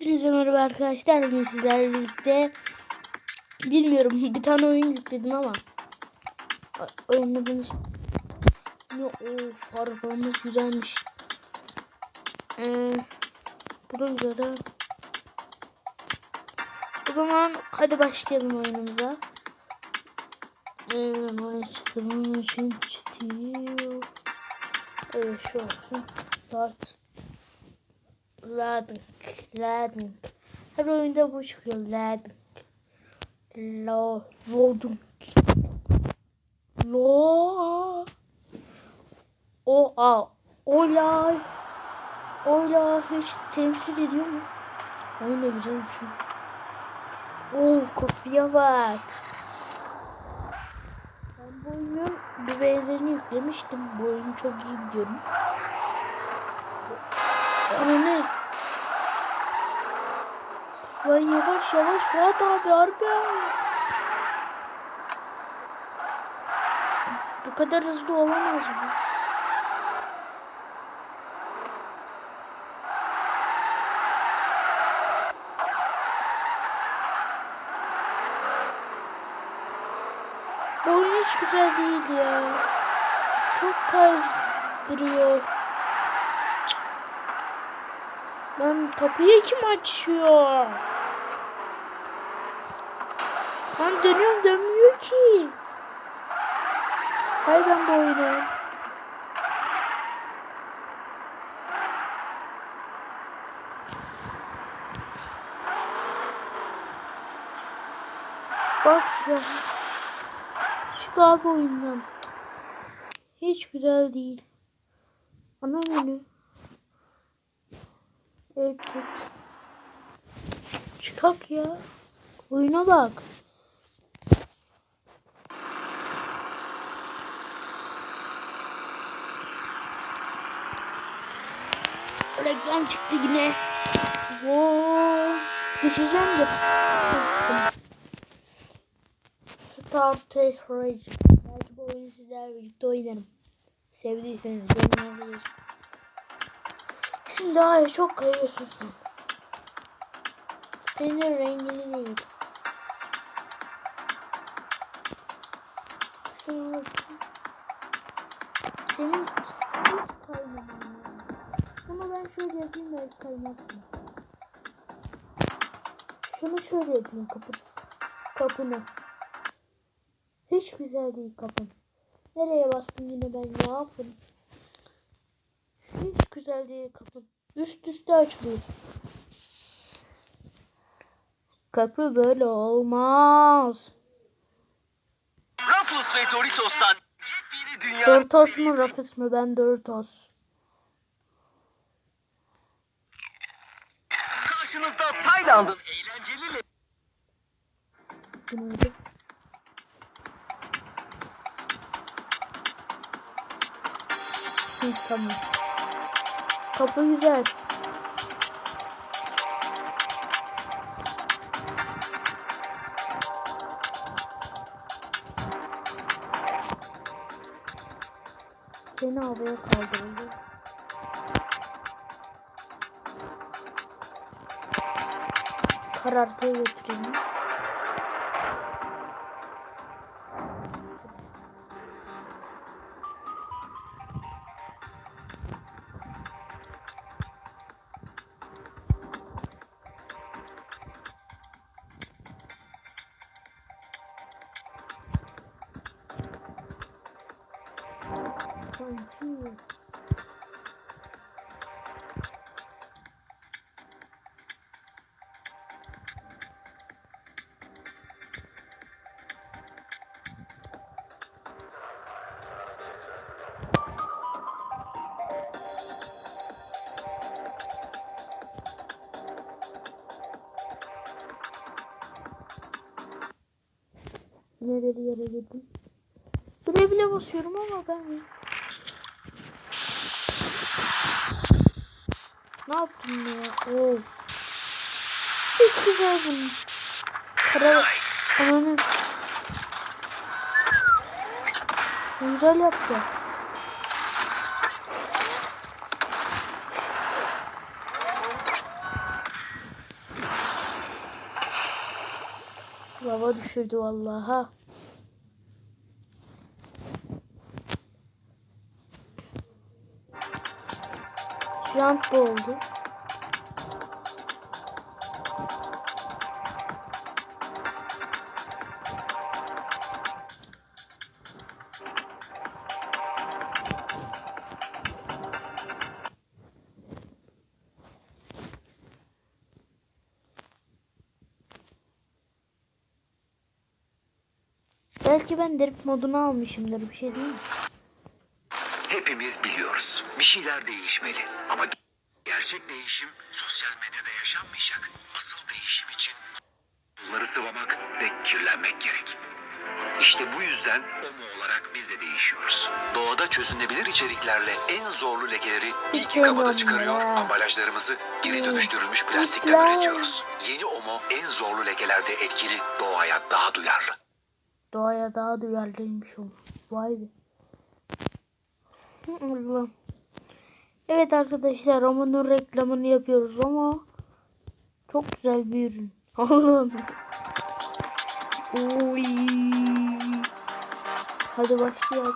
Hepinize merhaba arkadaşlar. Bugün sizlerle birlikte bilmiyorum bir tane oyun yükledim ama oyunda bunu ne o arabamız güzelmiş. Ee, bu da güzel ha. O zaman hadi başlayalım oyunumuza. Ee, açtığım için çitiyor. Evet şu olsun. Dört. Lading. Lading. Her oyunda bu çıkıyor. Lading. Lo. Loading. Lo. O a. Ola. Ola hiç temsil ediyor mu? Oyun güzel bir şey. Oo kopya bak. Ben bu oyunun bir benzerini yüklemiştim. Bu oyunu çok iyi biliyorum. Ana ne? Lan yavaş yavaş Fuat abi harbi. Bu kadar hızlı olamaz bu. Bu hiç güzel değil ya. Çok kaydırıyor. Kapıyı kim açıyor? Lan dönüyorum dönmüyor ki. Hay ben bu oyunu. Bak ya. Çık abi oyundan. Hiç güzel değil. Ana menü. Evet. Çıkak ya. Oyuna bak. Reklam çıktı yine. Wow. Düşeceğim de. Star Trek Rage. Belki bu oyunu sizlerle birlikte oynarım. Sevdiyseniz oynayabilirsiniz. Şimdi hayır çok kayıyorsun sen. Senin rengini değil. Bakayım. Senin hiç kaymadın ya. Ama ben şöyle yapayım belki kaymazsın. Şunu şöyle yapayım kapı kapını. Hiç güzel değil kapın. Nereye bastım yine ben ne yapayım? Hiç güzel değil kapı. Üst üste açılıyor. Kapı böyle olmaz. Ruffles ve Doritos'tan yepyeni dünya Doritos mu. Ruffles mı? Ben Doritos. Karşınızda Tayland'ın eğlenceli? Hı, tamam. Kapı güzel. Seni havaya kaldırıldı. Karartıya götüreyim. Neleri yere girdim. Bile bile basıyorum ama ben Ne yaptım ya? Oo. Hiç güzel bunun. Kara ananı. Güzel yaptı. Lava düşürdü vallahi. Jump oldu. Belki ben derip modunu almışımdır bir şey değil mi? Hepimiz biliyoruz. Bir şeyler değişmeli. Ama gerçek değişim sosyal medyada yaşanmayacak. Asıl değişim için bunları sıvamak ve kirlenmek gerek. İşte bu yüzden OMO olarak biz de değişiyoruz. Doğada çözünebilir içeriklerle en zorlu lekeleri ilk yıkamada çıkarıyor. Ambalajlarımızı geri dönüştürülmüş plastikten üretiyoruz. Yeni OMO en zorlu lekelerde etkili, doğaya daha duyarlı. Doğaya daha duyarlıymış o. Vay be. Hı, Allah'ım. Evet arkadaşlar romanın reklamını yapıyoruz ama çok güzel bir ürün. Allah'ım. Oy. Hadi başlayalım.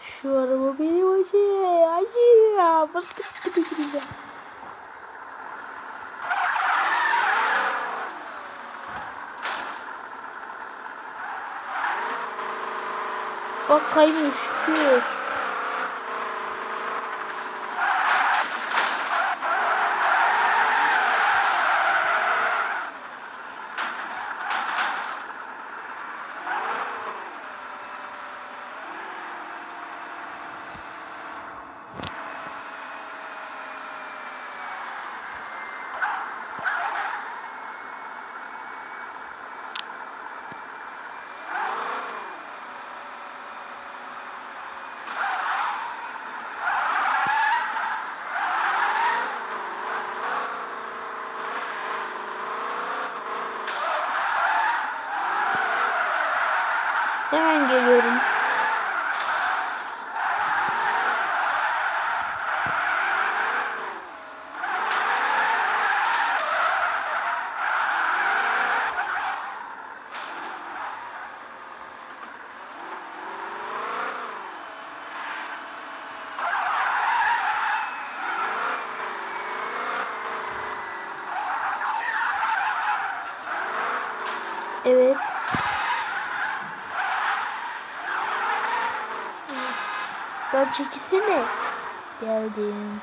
Şu araba benim acı. Acı ya. Bastık gibi gideceğim. Bak kaymıyor şükür. Ben çekilsene. Geldim.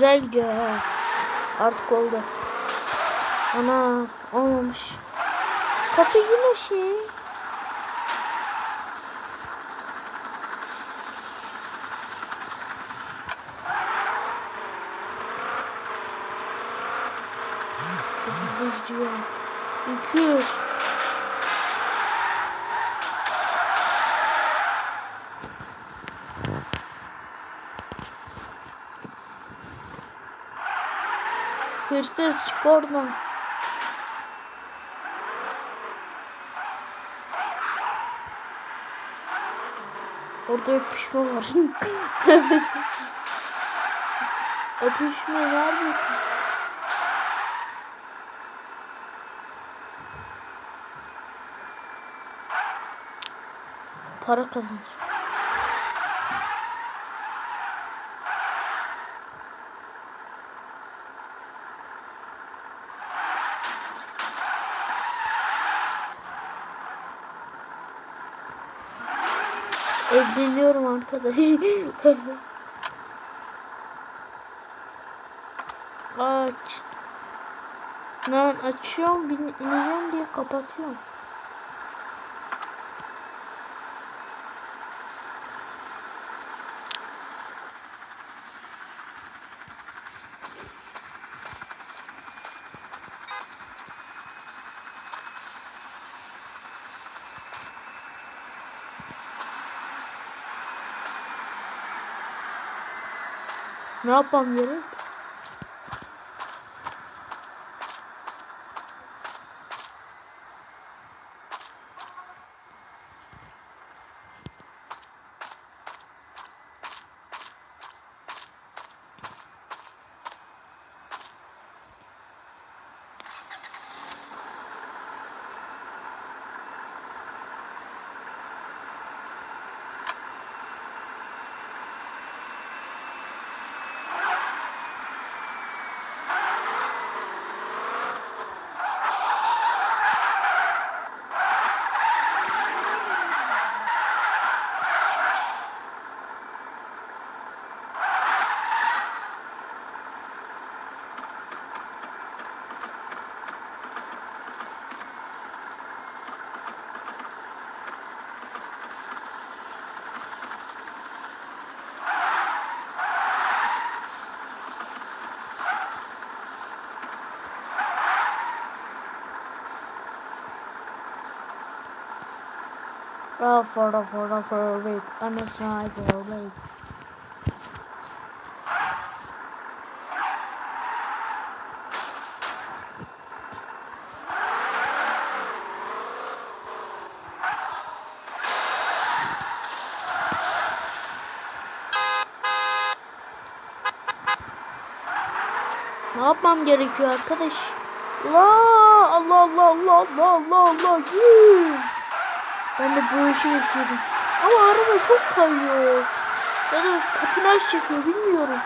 Güzel gidiyor ha. Artık oldu. Ana olmamış. Kapı yine şey. Çok hızlı gidiyor. 200. Hırsız çık oradan. Orada öpüşme var. Tövbe. Öpüşme ne yapıyorsun? Para kazanır. Deniyorum arkadaşlar. Aç. Lan açıyorum, ineceğim diye kapatıyorum. Ne yapmam gerek? Oh, for the for the for a week, and a sniper week. Ne yapmam gerekiyor arkadaş? Allah Allah Allah Allah Allah Allah Allah gül. Ben de bu işi bekliyordum. Ama araba çok kayıyor. Ya da patinaj çekiyor bilmiyorum.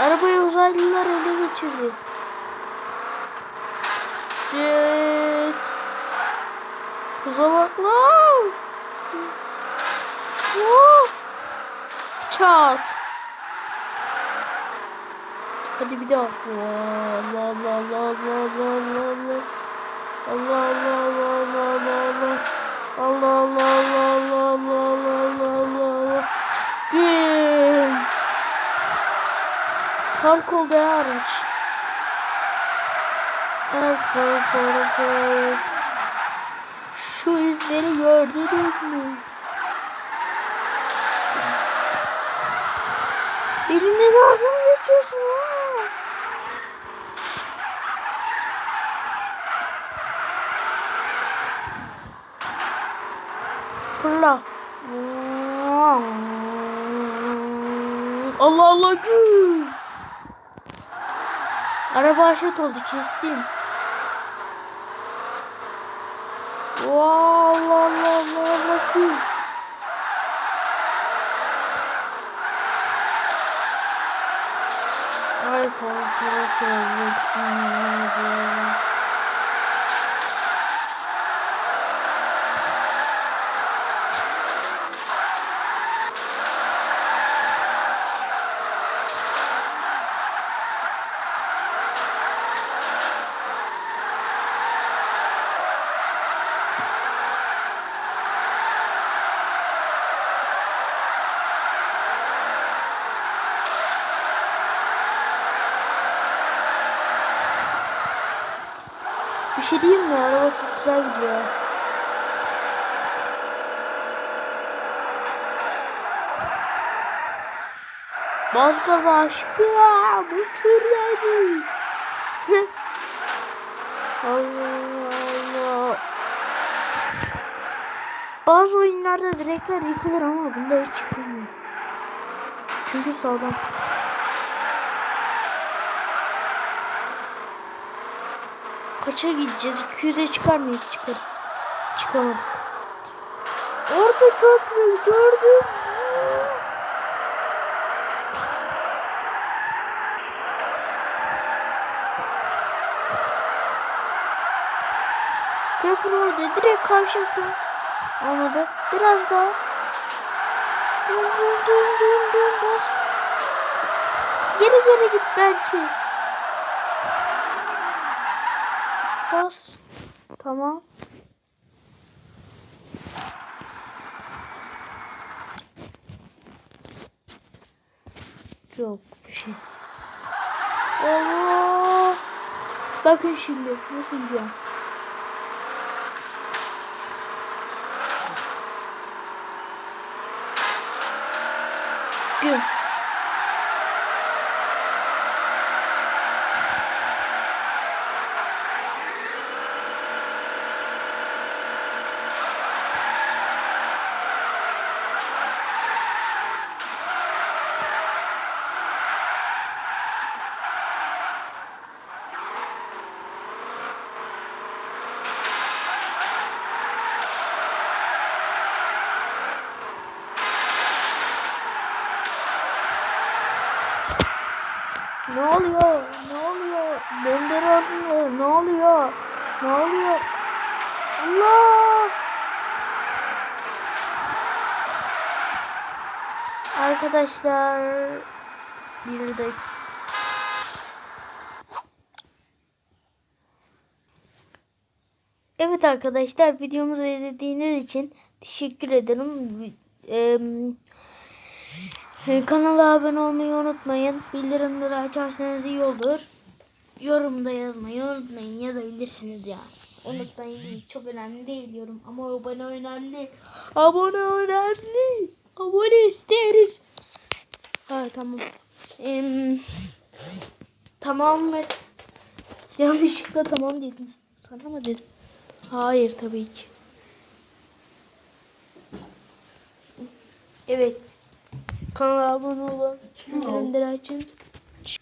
Arabayı uzaylılar ele geçirdi. Dik. Kuza bak lan. Hop. Çat. Hadi bir daha. Allah Allah Allah Allah Allah Allah Allah. Allah Allah Allah Allah Allah Allah Allah Allah Allah Allah Allah Allah Gün Park oldu ya araç. Şu izleri gördünüz mü? Dalga mı geçiyorsun ha? Fırla. Allah gül. Araba aşat oldu kesin. Allah Allah Allah Allah gül. Ay falan falan falan. Bir şey diyeyim mi? Araba çok güzel gidiyor. Baz gaza aşkım. Uçur beni. Allah Allah. Bazı oyunlarda direkler yıkılır ama bunda hiç yıkılmıyor. Çünkü sağlam. Kaça gideceğiz? 200'e çıkar mıyız? Çıkarız. Çıkamadık. Orada köprü gördüm. Köprü orada direkt kavşakta. Olmadı. Biraz daha. Dön dön dön dön dön bas. Geri geri git belki. Bas. Tamam. Yok bir şey. Allah. Bakın şimdi nasıl gidiyor. Gün. Ne oluyor? Ne oluyor? Döndür ordunu. Ne oluyor? Ne oluyor? Allah! Arkadaşlar bir dakika. Evet arkadaşlar videomuzu izlediğiniz için teşekkür ederim. Ee, Kanala abone olmayı unutmayın. Bildirimleri açarsanız iyi olur. Yorumda yazmayı unutmayın. Yazabilirsiniz ya. Unutmayın. Çok önemli değil yorum. Ama abone önemli. Abone önemli. Abone isteriz. Ha tamam. Em, tamam mes. Yanlışlıkla tamam dedim. Sana mı dedim? Hayır tabii ki. Evet. Kanala abone olun. Bildirimleri açın.